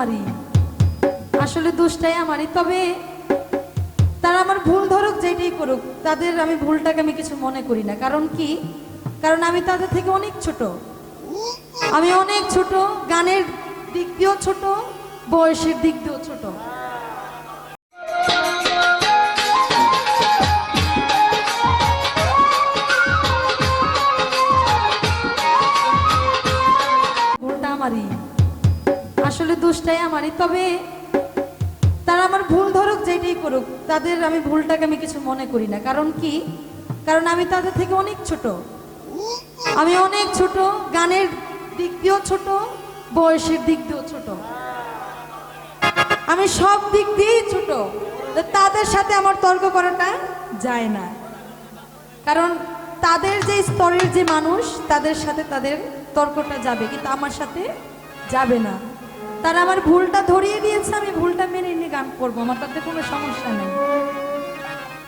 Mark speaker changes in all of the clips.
Speaker 1: আমারই। আসলে দোষটাই আমারই। তবে তারা আমার ভুল ধরুক যেটাই করুক, তাদের আমি ভুলটাকে আমি কিছু মনে করি না। কারণ কি? কারণ আমি তাদের থেকে অনেক ছোট। আমি অনেক ছোট, গানের দিক দিয়েও ছোট, বয়সের দিক দিয়েও ছোট। দোষটাই আমারই। তবে তারা আমার ভুল ধরুক যেটাই করুক, তাদের আমি ভুলটাকে আমি কিছু মনে করি না। কারণ কি? কারণ আমি তাদের থেকে অনেক ছোট। আমি অনেক ছোট, গানের দিক দিয়েও ছোট, বয়সের দিক দিয়েও ছোট। আমি সব দিক দিয়েই ছোট। তাদের সাথে আমার তর্ক করাটা যায় না। কারণ তাদের যে স্তরের যে মানুষ, তাদের সাথে তাদের তর্কটা যাবে, কিন্তু আমার সাথে যাবে না। তারা আমার ভুলটা ধরিয়ে দিয়েছে, আমি ভুলটা মেনে নিয়ে গান করব, আমার তাতে কোনো সমস্যা নেই।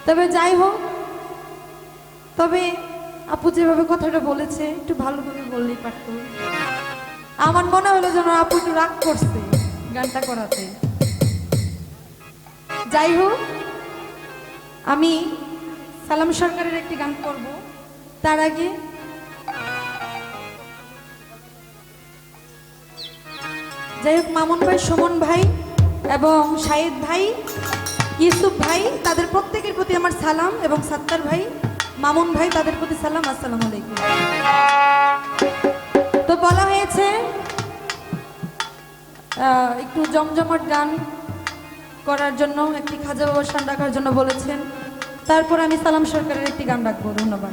Speaker 1: তবে যাই হোক, তবে আপু যেভাবে কথাটা বলেছে, একটু ভালোভাবে বললেই পারত। আমার মনে হলো যেন আপু একটু রাগ করছে গানটা করাতে। যাই হোক, আমি সালাম সরকারের একটি গান করব। তার আগে যাই হোক, মামুন ভাই, সুমন ভাই এবং শাহিদ ভাই, ইউসুফ ভাই, তাদের প্রত্যেকের প্রতি আমার সালাম এবং সাত্তার ভাই, মামুন ভাই, তাদের প্রতি সালাম, আসসালামু আলাইকুম। তো বলা হয়েছে একটু জমজমাট গান করার জন্য, একটি খাজা বাবার সান রাখার জন্য বলেছেন। তারপর আমি সালাম সরকারের একটি গান রাখব, ধন্যবাদ।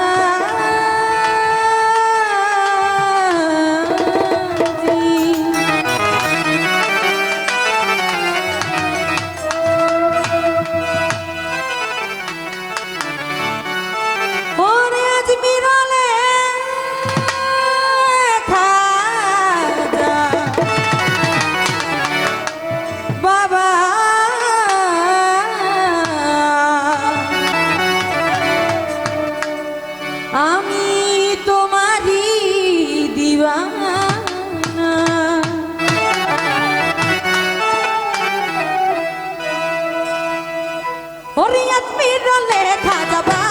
Speaker 1: আমি তোমারি দিবানা। ওরিয়াত মিরলে খাজাবা